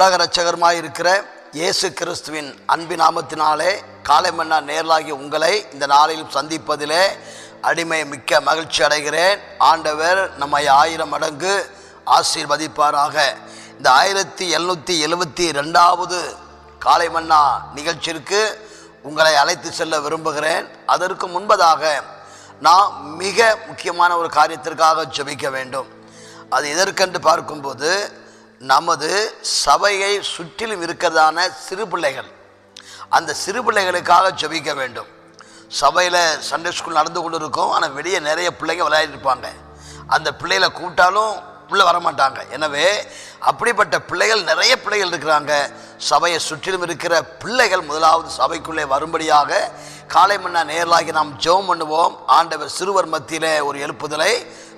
உலக இரட்சகருமாய் இருக்கிற இயேசு கிறிஸ்துவின் அன்பு நாமத்தினாலே காலை மன்னா நேரலாகி உங்களை இந்த நாளில் சந்திப்பதிலே அடிமை மிக்க மகிழ்ச்சி அடைகிறேன். ஆண்டவர் நம்மை ஆயிரம் மடங்கு ஆசீர்வதிப்பாராக. இந்த ஆயிரத்தி எழுநூற்றி எழுபத்தி ரெண்டாவது காலை மன்னா நிகழ்ச்சிக்கு உங்களை அழைத்து செல்ல விரும்புகிறேன். அதற்கு முன்பதாக நான் மிக முக்கியமான ஒரு காரியத்திற்காக ஜபிக்க வேண்டும். அது எதற்கென்று பார்க்கும்போது நமது சபையை சுற்றிலும் இருக்கிறதான சிறு பிள்ளைகள் அந்த சிறு பிள்ளைகளுக்காக ஜபிக்க வேண்டும். சபையில் சண்டே ஸ்கூல் நடந்து கொண்டு இருக்கும் ஆனால் வெளியே நிறைய பிள்ளைங்க விளையாடிருப்பாங்க அந்த பிள்ளைகளை கூப்பிட்டாலும் உள்ளே வரமாட்டாங்க. எனவே அப்படிப்பட்ட பிள்ளைகள் நிறைய பிள்ளைகள் இருக்கிறாங்க. சபையை சுற்றிலும் இருக்கிற பிள்ளைகள் முதலாவது சபைக்குள்ளே வரும்படியாக காலை மன்னா நேரலாகி நாம் ஜெபம் பண்ணுவோம். ஆண்டவர் சிறுவர் மத்தியில் ஒரு எழுப்புதலை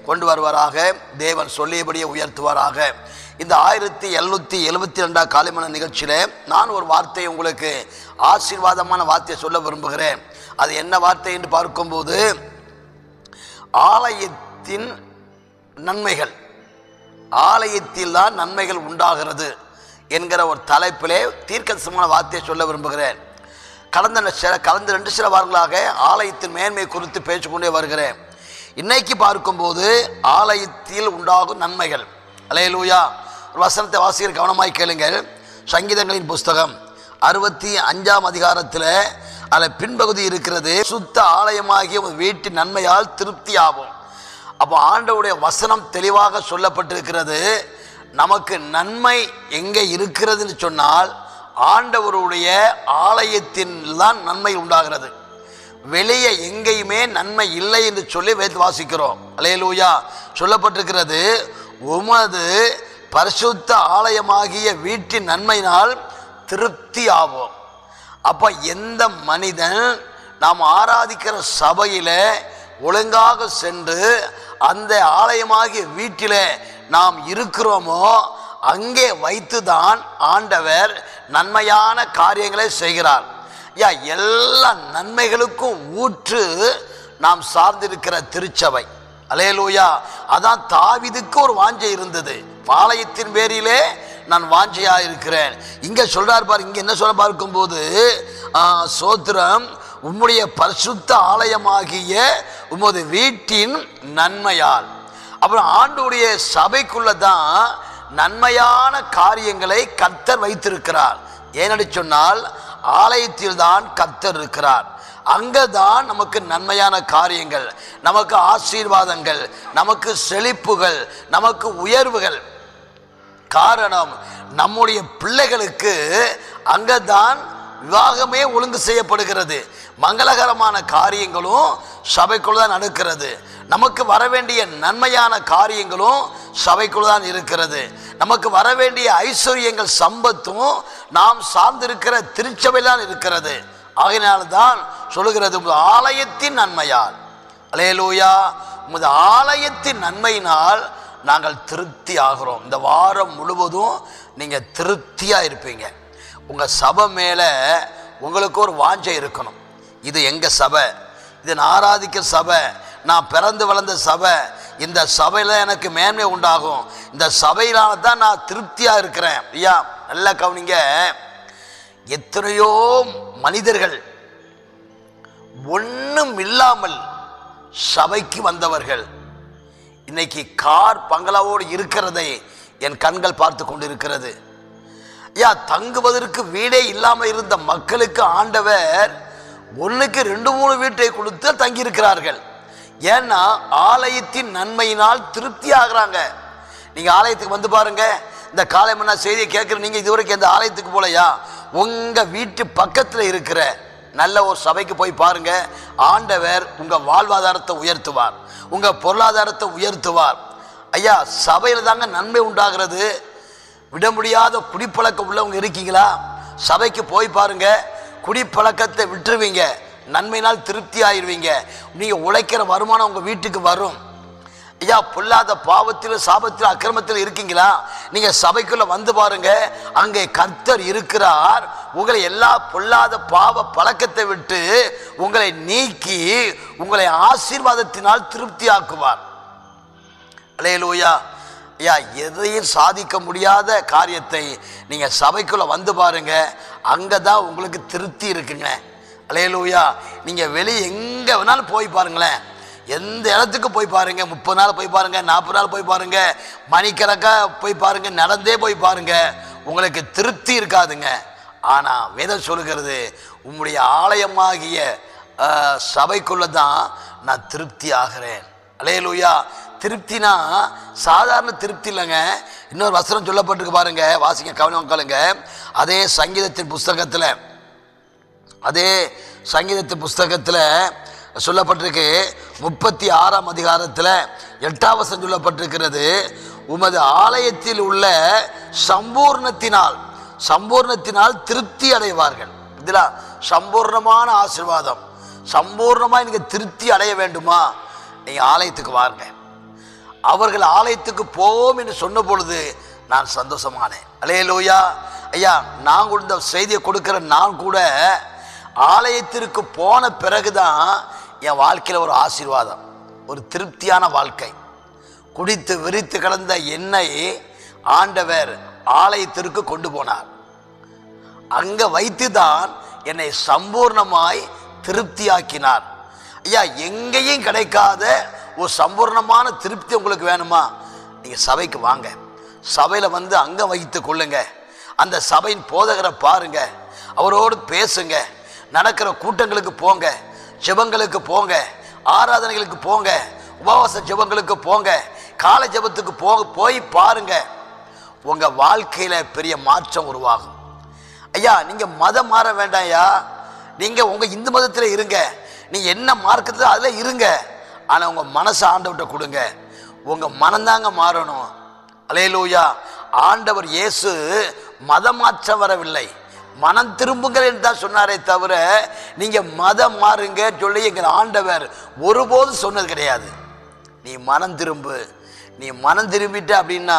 கொண்டு வருவாராக. தேவன் சொல்லியபடியே உயர்த்துவாராக. இந்த ஆயிரத்தி எழுநூற்றி எழுபத்தி ரெண்டாம் காலைமன நிகழ்ச்சியில் நான் ஒரு வார்த்தையை உங்களுக்கு ஆசீர்வாதமான வார்த்தையை சொல்ல விரும்புகிறேன். அது என்ன வார்த்தை என்று பார்க்கும்போது ஆலயத்தின் நன்மைகள் ஆலயத்தில் தான் நன்மைகள் உண்டாகிறது என்கிற ஒரு தலைப்பிலே தீர்க்கசமான வார்த்தையை சொல்ல விரும்புகிறேன். கடந்த ந- சில கடந்த ரெண்டு சில வாரங்களாக ஆலயத்தின் மேன்மை குறித்து பேசிக்கொண்டே வருகிறேன். இன்னைக்கு பார்க்கும்போது ஆலயத்தில் உண்டாகும் நன்மைகள் அலையலூயா. ஒரு வசனத்தை வாசிக்கிற கவனமாய் கேளுங்கள் சங்கீதங்களின் புஸ்தகம் அறுபத்தி அஞ்சாம் அதிகாரத்தில் அதில் பின்பகுதி இருக்கிறது. சுத்த ஆலயமாகிய வீட்டின் நன்மையால் திருப்தி ஆகும் அப்போ ஆண்டவுடைய வசனம் தெளிவாக சொல்லப்பட்டிருக்கிறது. நமக்கு நன்மை எங்கே இருக்கிறதுன்னு சொன்னால் ஆண்டவருடைய ஆலயத்தின் தான் நன்மை உண்டாகிறது. வெளியே எங்கேயுமே நன்மை இல்லை என்று சொல்லி வாசிக்கிறோம். அலையலூயா. சொல்லப்பட்டிருக்கிறது உமது பரிசுத்த ஆலயமாகிய வீட்டின் நன்மையினால் திருப்தி ஆவோம் அப்போ எந்த மனிதன் நாம் ஆராதிக்கிற சபையில் ஒழுங்காக சென்று அந்த ஆலயமாகிய வீட்டில் நாம் இருக்கிறோமோ அங்கே வைத்துதான் ஆண்டவர் நன்மையான காரியங்களை செய்கிறார். யா எல்லா நன்மைகளுக்கும் ஊற்று நாம் சார்ந்திருக்கிற திருச்சபை. அலேலூயா அதான் தாவிதுக்கு ஒரு வாஞ்சை இருந்தது. பாளையத்தின் பேரிலே நான் வாஞ்சையா இருக்கிறேன். இங்க சொல்றாரு பாரு இங்க என்ன சொல்ல பார்க்கும்போது போது சோத்திரம் உம்முடைய பரிசுத்த ஆலயமாகிய உமது வீட்டின் நன்மையால். அப்புறம் ஆண்டுடைய சபைக்குள்ள தான் நன்மையான காரியங்களை கத்தர் வைத்திருக்கிறார். ஏனடி சொன்னால் ஆலயத்தில் தான் கத்தர் இருக்கிறார். அங்கதான் நமக்கு நன்மையான காரியங்கள் நமக்கு ஆசீர்வாதங்கள் நமக்கு செழிப்புகள் நமக்கு உயர்வுகள். காரணம் நம்முடைய பிள்ளைகளுக்கு அங்கதான் விவாகமே ஒழுங்கு செய்யப்படுகிறது. மங்களகரமான காரியங்களும் சபைக்குள் தான் நடக்கிறது. நமக்கு வர வேண்டிய நன்மையான காரியங்களும் சபைக்குள் தான் இருக்கிறது. நமக்கு வர வேண்டிய ஐஸ்வர்யங்கள் சம்பத்தும் நாம் சார்ந்திருக்கிற திருச்சபை தான் இருக்கிறது. ஆகையினால்தான் சொல்லுகிறது உமது ஆலயத்தின் நன்மையால். அலையலூயா உமது ஆலயத்தின் நன்மையினால் நாங்கள் திருப்தி ஆகிறோம். இந்த வாரம் முழுவதும் நீங்கள் திருப்தியாக இருப்பீங்க. உங்கள் சபை மேலே உங்களுக்கு ஒரு வாஞ்சை இருக்கணும். இது எங்கள் சபை? இது நான் ஆராதிக்க சபை. நான் பிறந்து வளர்ந்த சபை. இந்த சபையில் எனக்கு மேன்மை உண்டாகும். இந்த சபையிலான தான் நான் திருப்தியாக இருக்கிறேன். ஐயா நல்லா கவனிங்க. எத்தனையோ மனிதர்கள் ஒன்றும் இல்லாமல் சபைக்கு வந்தவர்கள். இன்னைக்கு கார் பங்களாவோடு இருக்கிறதை என் கண்கள் பார்த்து கொண்டிருக்கிறது. ஐயா தங்குவதற்கு வீடே இல்லாமல் இருந்த மக்களுக்கு ஆண்டவர் ஒன்றுக்கு ரெண்டு மூணு வீட்டை கொடுத்து தங்கியிருக்கிறார்கள். ஏன்னா ஆலயத்தின் நன்மையினால் திருப்தி ஆகிறாங்க. நீங்கள் ஆலயத்துக்கு வந்து பாருங்க. இந்த காலை மன்னா செய்தியை கேட்குற நீங்கள் இதுவரைக்கும் எந்த ஆலயத்துக்கு போலையா? உங்கள் வீட்டு பக்கத்தில் இருக்கிற நல்ல ஒரு சபைக்கு போய் பாருங்க. ஆண்டவர் உங்கள் வாழ்வாதாரத்தை உயர்த்துவார். உங்கள் பொருளாதாரத்தை உயர்த்துவார். ஐயா சபையில் தாங்க நன்மை உண்டாகிறது. விட முடியாத குடிப்பழக்கம் உள்ளவங்க இருக்கீங்களா? சபைக்கு போய் பாருங்க. குடிப்பழக்கத்தை விட்டுருவீங்க. நன்மையினால் திருப்தி ஆயிருவீங்க நீங்கள் உழைக்கிற வருமானம் உங்கள் வீட்டுக்கு வரும். ஐயா பொல்லாத பாவத்தில் சாபத்தில் அக்கிரமத்தில் இருக்கீங்களா? நீங்கள் சபைக்குள்ளே வந்து பாருங்க. அங்கே கர்த்தர் இருக்கிறார். உங்களை எல்லா பொல்லாத பாவ பழக்கத்தை விட்டு உங்களை நீக்கி உங்களை ஆசீர்வாதத்தினால் திருப்தி ஆக்குவார் அலையலூயா. ஐயா எதையும் சாதிக்க முடியாத காரியத்தை நீங்கள் சபைக்குள்ளே வந்து பாருங்க. அங்கே தான் உங்களுக்கு திருப்தி இருக்குங்க. அலையலூயா. நீங்கள் வெளியே எங்கே வேணாலும் போய் பாருங்களேன். எந்த இடத்துக்கு போய் பாருங்க? முப்பது நாள் போய் பாருங்க நாற்பது நாள் போய் பாருங்க மணிக்கணக்கா போய் பாருங்க நடந்தே போய் பாருங்க. உங்களுக்கு திருப்தி இருக்காதுங்க. ஆனா வேதம் சொல்லுகிறது உம்முடைய ஆலயமாகிய சபைக்குள்ளே தான் நான் திருப்தி ஆகிறேன். அலையலூயா திருப்தினா சாதாரண திருப்தி இல்லைங்க. இன்னொரு வசனம் சொல்லப்பட்டிருக்கு பாருங்க. வாசிங்க கவனம் கலங்க அதே சங்கீதத்தின் புஸ்தகத்தில் அதே சங்கீதத்தின் புஸ்தகத்தில் சொல்லப்பட்டிருக்கு. முப்பத்தி ஆறாம் அதிகாரத்தில் எட்டாவது சொல்லப்பட்டிருக்கிறது. உமது ஆலயத்தில் உள்ள சம்பூர்ணத்தினால் சம்பூர்ணத்தினால் திருப்தி அடைவார்கள். இதில் சம்பூர்ணமான ஆசீர்வாதம். சம்பூர்ணமாக நீங்கள் திருப்தி அடைய வேண்டுமா? நீங்கள் ஆலயத்துக்கு வாருங்க. அவர்கள் ஆலயத்துக்கு போவோம் என்று சொன்ன பொழுது நான் சந்தோஷமானேன். அலையலோயா ஐயா நான் இந்த செய்தியை கொடுக்குற நான் கூட ஆலயத்திற்கு போன பிறகுதான் என் வாழ்க்கையில் ஒரு ஆசீர்வாதம் ஒரு திருப்தியான வாழ்க்கை. குடித்து விரித்து கலந்த என்னை ஆண்டவர் ஆலயத்திற்கு கொண்டு போனார். அங்கே வைத்து தான் என்னை சம்பூர்ணமாய் திருப்தியாக்கினார். ஐயா எங்கேயும் கிடைக்காத ஒரு சம்பூர்ணமான திருப்தி உங்களுக்கு வேணுமா? நீங்கள் சபைக்கு வாங்க. சபையில் வந்து அங்கே வைத்து கொள்ளுங்க. அந்த சபையின் போதகரை பாருங்க. அவரோடு பேசுங்க. நடக்கிற கூட்டங்களுக்கு போங்க. ஜபங்களுக்கு போங்க ஆராதனைகளுக்கு போங்க உபவாச ஜெபங்களுக்கு போங்க கால ஜெபத்துக்கு போங்க போய் பாருங்க. உங்க வாழ்க்கையில பெரிய மாற்றம் உருவாகும். ஐயா நீங்க மதம் மாற வேண்டாம் ஐயா. நீங்க உங்க இந்து மதத்தில் இருங்க. நீங்கள் என்ன மார்க்கத்தில் அதில் இருங்க. ஆனால் உங்கள் மனசை ஆண்டவர்கிட்ட கொடுங்க. உங்கள் மனந்தாங்க மாறணும். அலையலூயா. ஆண்டவர் இயேசு மதம் மாற்றம் வரவில்லை. மனம் திரும்புங்கள் என்று தான் சொன்னாரே தவிர நீங்க மதம் மாறுங்க சொல்லி எங்கள் ஆண்டவர் ஒருபோதும் சொன்னது கிடையாது. நீ மனம் திரும்பு. நீ மனம் திரும்பிட்ட அப்படின்னா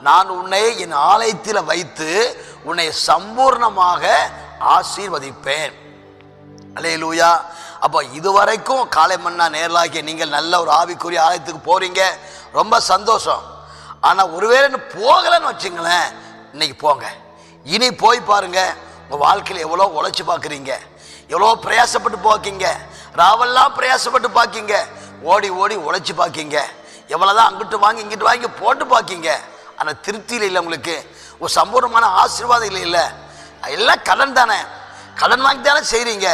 நான் உன்னை என் ஆலயத்தில் வைத்து உன்னை சம்பூர்ணமாக ஆசீர்வதிப்பேன். அல்லேலூயா. அப்போ இதுவரைக்கும் காலை மன்னா நேரலாகிய நீங்கள் நல்ல ஒரு ஆவிக்குரிய ஆலயத்துக்கு போறீங்க. ரொம்ப சந்தோஷம். ஆனால் ஒருவேளை போகலைன்னு வச்சுங்களேன் இன்னைக்கு போங்க. இனி போய் பாருங்க உங்கள் வாழ்க்கையில் எவ்வளோ உழைச்சி பார்க்குறீங்க எவ்வளோ பிரயாசப்பட்டு பார்க்கீங்க ராவெல்லாம் பிரயாசப்பட்டு பார்க்கீங்க ஓடி ஓடி உழைச்சி பார்க்கீங்க எவ்வளோதான் அங்கிட்டு வாங்கி இங்கிட்டு வாங்கி போட்டு பார்க்கீங்க ஆனால் திருப்தியில் இல்லை உங்களுக்கு ஒரு சம்பூர்ணமான ஆசீர்வாதம் இல்லை இல்லை. எல்லாம் கடன் தானே. கடன் வாங்கி தானே செய்கிறீங்க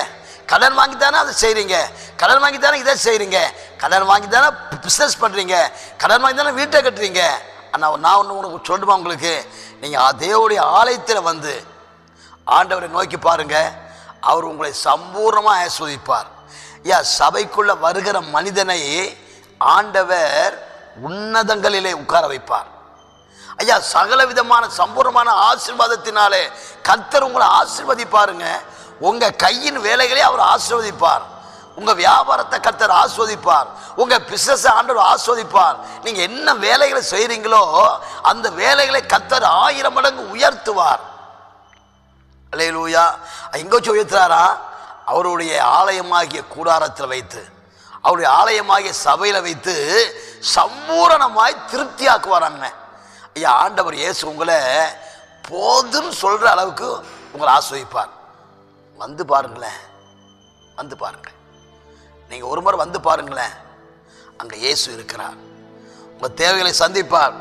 கடன் வாங்கி தானே அதை செய்கிறீங்க கடன் வாங்கி தானே இதை செய்கிறீங்க கடன் வாங்கி தானே பிஸ்னஸ் பண்ணுறீங்க கடன் வாங்கி தானே வீட்டை கட்டுறீங்க. ஆனால் நான் ஒன்று உனக்கு சொல்லணுமா உங்களுக்கு? நீங்கள் அதேவுடைய ஆலயத்தில் வந்து ஆண்டவரை நோக்கி பாருங்கள் அவர் உங்களை சம்பூர்ணமாக ஆஸ்வதிப்பார் ஐயா சபைக்குள்ளே வருகிற மனிதனை ஆண்டவர் உன்னதங்களிலே உட்கார வைப்பார். ஐயா சகல விதமான சம்பூர்ணமான ஆசீர்வாதத்தினாலே கர்த்தர் உங்களை ஆசீர்வதிப்பாருங்க. உங்கள் கையின் வேலைகளை அவர் ஆசீர்வதிப்பார். உங்க வியாபாரத்தை கத்தர் ஆஸ்வதிப்பார். உங்க பிசினஸ் ஆண்டவர் ஆஸ்வதிப்பார். நீங்க என்ன வேலைகளை செய்றீங்களோ அந்த வேலைகளை கத்தர் ஆயிரம் மடங்கு உயர்த்துவார். அல்லேலூயா. எங்க வச்சு உயர்த்துறாரா? அவருடைய ஆலயமாகிய கூடாரத்தில் வைத்து அவருடைய ஆலயமாகிய சபையில் வைத்து சம்பூரணமாய் திருப்தியாக்குவாராங்க ஐயா ஆண்டவர் இயேசு உங்களை போதுன்னு சொல்ற அளவுக்கு உங்களை ஆஸ்வதிப்பார். வந்து பாருங்களேன். வந்து பாருங்கள் நீங்கள் ஒரு முறை வந்து பாருங்களேன். அங்கே இயேசு இருக்கிறார். உங்கள் தேவைகளை சந்திப்பார்.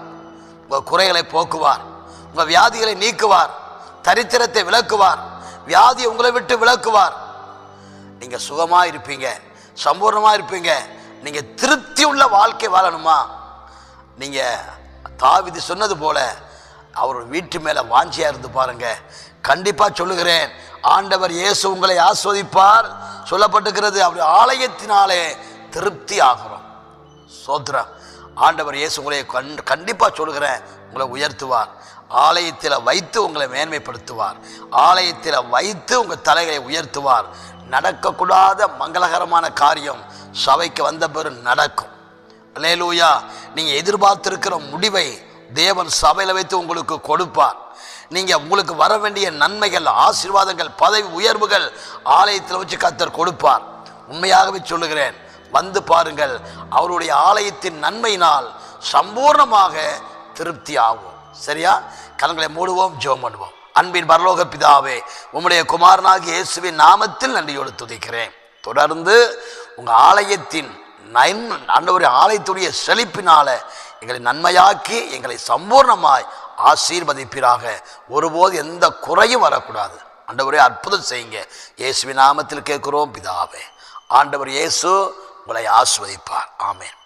உங்கள் குறைகளை போக்குவார். உங்கள் வியாதிகளை நீக்குவார். தரித்திரத்தை விளக்குவார். வியாதியை உங்களை விட்டு விளக்குவார். நீங்கள் சுகமாக இருப்பீங்க. சம்பூர்ணமாக இருப்பீங்க. நீங்கள் திருப்தி உள்ள வாழ்க்கை வாழணுமா? நீங்கள் தாவிதி சொன்னது போல அவர் வீட்டு மேலே வாஞ்சியாக இருந்து பாருங்க. கண்டிப்பாக சொல்லுகிறேன் ஆண்டவர் இயேசு உங்களை ஆஸ்வதிப்பார். சொல்லப்பட்டுக்கிறது அப்படி ஆலயத்தினாலே திருப்தி ஆகிறோம். சோத்ரம் ஆண்டவர் இயேசு உங்களை கண் கண்டிப்பாக சொல்கிறேன் உங்களை உயர்த்துவார். ஆலயத்தில் வைத்து உங்களை மேன்மைப்படுத்துவார். ஆலயத்தில் வைத்து உங்கள் தலைகளை உயர்த்துவார். நடக்கக்கூடாத மங்களகரமான காரியம் சபைக்கு வந்த பிறகு நடக்கும். அல்லேலூயா நீங்கள் எதிர்பார்த்திருக்கிற முடிவை தேவன் சபையில் வைத்து உங்களுக்கு கொடுப்பார். நீங்கள் உங்களுக்கு வர வேண்டிய நன்மைகள் ஆசீர்வாதங்கள் பதவி உயர்வுகள் ஆலயத்தில் வச்சு கத்தர் கொடுப்பார். உண்மையாகவே சொல்லுகிறேன் வந்து பாருங்கள் அவருடைய ஆலயத்தின் நன்மையினால் சம்பூர்ணமாக திருப்தி ஆகும். சரியா? கண்களை மூடுவோம் ஜோம் பண்ணுவோம். அன்பின் பரலோக பிதாவே உம்முடைய குமாரனாக இயேசுவின் நாமத்தில் நன்றியோடு துதிக்கிறேன். தொடர்ந்து உங்கள் ஆலயத்தின் நன் ஆண்டவருடைய ஆலயத்துடைய செழிப்பினால எங்களை நன்மையாக்கி எங்களை சம்பூர்ணமாய் ஆசீர்வதிப்பீராக. ஒருபோது எந்த குறையும் வரக்கூடாது. ஆண்டவரே அற்புதம் செய்யுங்க. இயேசுவின் நாமத்தில் கேட்குறோம் பிதாவே. ஆண்டவர் இயேசு உங்களை ஆஸ்வதிப்பார் ஆமேன்.